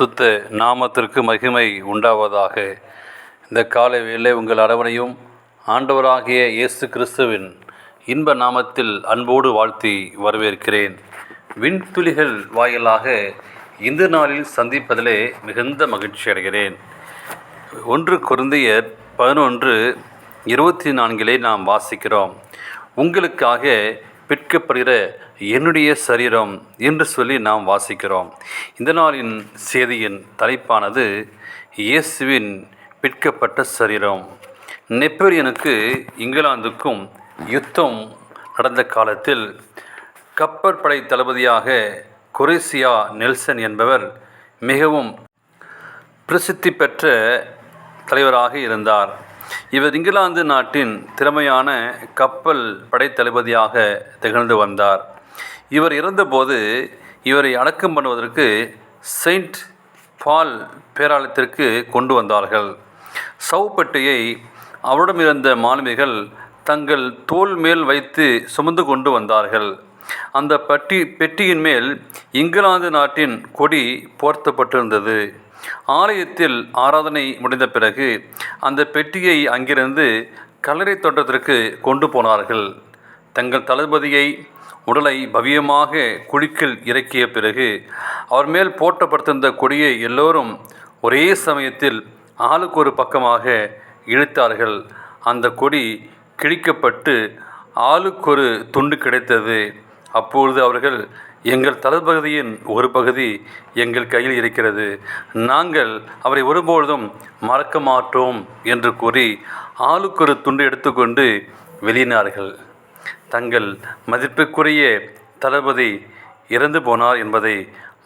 பரிசுத்த நாமத்திற்கு மகிமை உண்டாவதாக. இந்த காலை வேளை உங்கள் அரவணையும் ஆண்டவராகிய இயேசு கிறிஸ்துவின் இன்ப நாமத்தில் அன்போடு வாழ்த்தி வரவேற்கிறேன். விண்துளிகள் வாயிலாக இந்த நாளில் சந்திப்பதிலே மிகுந்த மகிழ்ச்சி அடைகிறேன். ஒன்று குருந்தையர் பதினொன்று இருபத்தி நான்கிலே நாம் வாசிக்கிறோம். உங்களுக்காக பிற்கப்படுகிற என்னுடைய சரீரம் என்று சொல்லி நாம் வாசிக்கிறோம். இந்த நாளின் செய்தியின் தலைப்பானது இயேசுவின் பிற்கப்பட்ட சரீரம். நெப்போலியனுக்கு இங்கிலாந்துக்கும் யுத்தம் நடந்த காலத்தில் கப்பற்படை தளபதியாக கொரேசியா நெல்சன் என்பவர் மிகவும் பிரசித்தி பெற்ற தலைவராக இருந்தார். இவர் இங்கிலாந்து நாட்டின் திறமையான கப்பல் படைத்தளபதியாக திகழ்ந்து வந்தார். இவர் இறந்தபோது இவரை அடக்கம் பண்ணுவதற்கு செயின்ட் பால் பேராலயத்திற்கு கொண்டு வந்தார்கள். சவுப்பட்டியை அவரிடமிருந்த மாலுமிகள் தங்கள் தோல் மேல் வைத்து சுமந்து கொண்டு வந்தார்கள். அந்த பட்டி பெட்டியின் மேல் இங்கிலாந்து நாட்டின் கொடி போர்த்தப்பட்டிருந்தது. ஆலயத்தில் ஆராதனை முடிந்த பிறகு அந்த பெட்டியை அங்கிருந்து கல்லறை தோட்டத்திற்கு கொண்டு போனார்கள். தங்கள் தளபதியை உடலை பவியமாக குழிக்கில் இறக்கிய பிறகு அவர் மேல் போட்டப்பட்டிருந்த கொடியை எல்லோரும் ஒரே சமயத்தில் ஆளுக்கு ஒரு பக்கமாக இழுத்தார்கள். அந்த கொடி கிழிக்கப்பட்டு ஆளுக்கொரு துண்டு கிடைத்தது. அப்பொழுது அவர்கள் எங்கள் தளபதியின் ஒரு பகுதி எங்கள் கையில் இருக்கிறது. நாங்கள் அவரை ஒருபொழுதும் மறக்க மாட்டோம் என்று கூறி ஆளுக்கொரு துண்டு எடுத்துக்கொண்டு வெளியினார்கள். தங்கள் மதிப்புக்குரிய தளபதி இறந்து போனார் என்பதை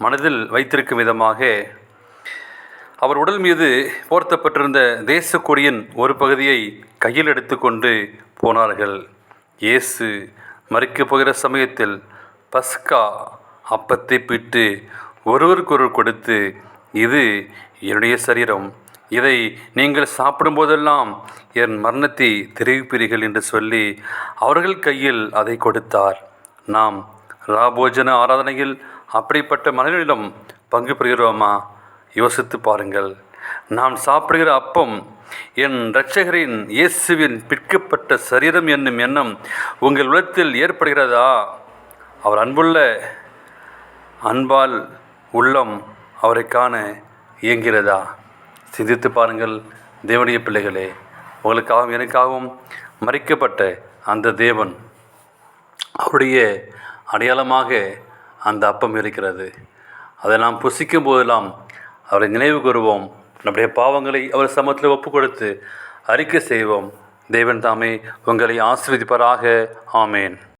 மனதில் வைத்திருக்கும் விதமாக அவர் உடல் மீது போர்த்தப்பட்டிருந்த தேச கொடியின் ஒரு பகுதியை கையில் எடுத்துக்கொண்டு போனார்கள். இயேசு மறிக்கப் போகிற சமயத்தில் பஸ்கா அப்பத்தை பிட்டு ஒருவருக்கொருவர் கொடுத்து இது என்னுடைய சரீரம். இதை நீங்கள் சாப்பிடும்போதெல்லாம் என் மரணத்தை தெரிவிப்பீர்கள் என்று சொல்லி அவர்கள் கையில் அதை கொடுத்தார். நாம் ராபோஜன ஆராதனையில் அப்படிப்பட்ட மனிதனிடம் பங்கு பெறுகிறோமா? யோசித்து பாருங்கள். நாம் சாப்பிடுகிற அப்பம் என் இரட்சகரின் இயேசுவின் பிற்கப்பட்ட சரீரம் என்னும் எண்ணம் உங்கள் உலகத்தில் ஏற்படுகிறதா? அவர் அன்புள்ள அன்பால் உள்ளம் அவரை காண இயங்கிறதா சிந்தித்து பாருங்கள் தேவனுடைய பிள்ளைகளே உங்களுக்காகவும் எனக்காகவும் மறிக்கப்பட்ட அந்த தேவன் அவருடைய அடையாளமாக அந்த அப்பம் இருக்கிறது. அதை நாம் புசிக்கும் போதெல்லாம் அவரை நினைவு கூறுவோம். நம்முடைய பாவங்களை அவர் சமத்தில் ஒப்பு கொடுத்து அறிக்கை செய்வோம். தேவன் தாமே உங்களை ஆசிர்வதிப்பாராக. ஆமேன்.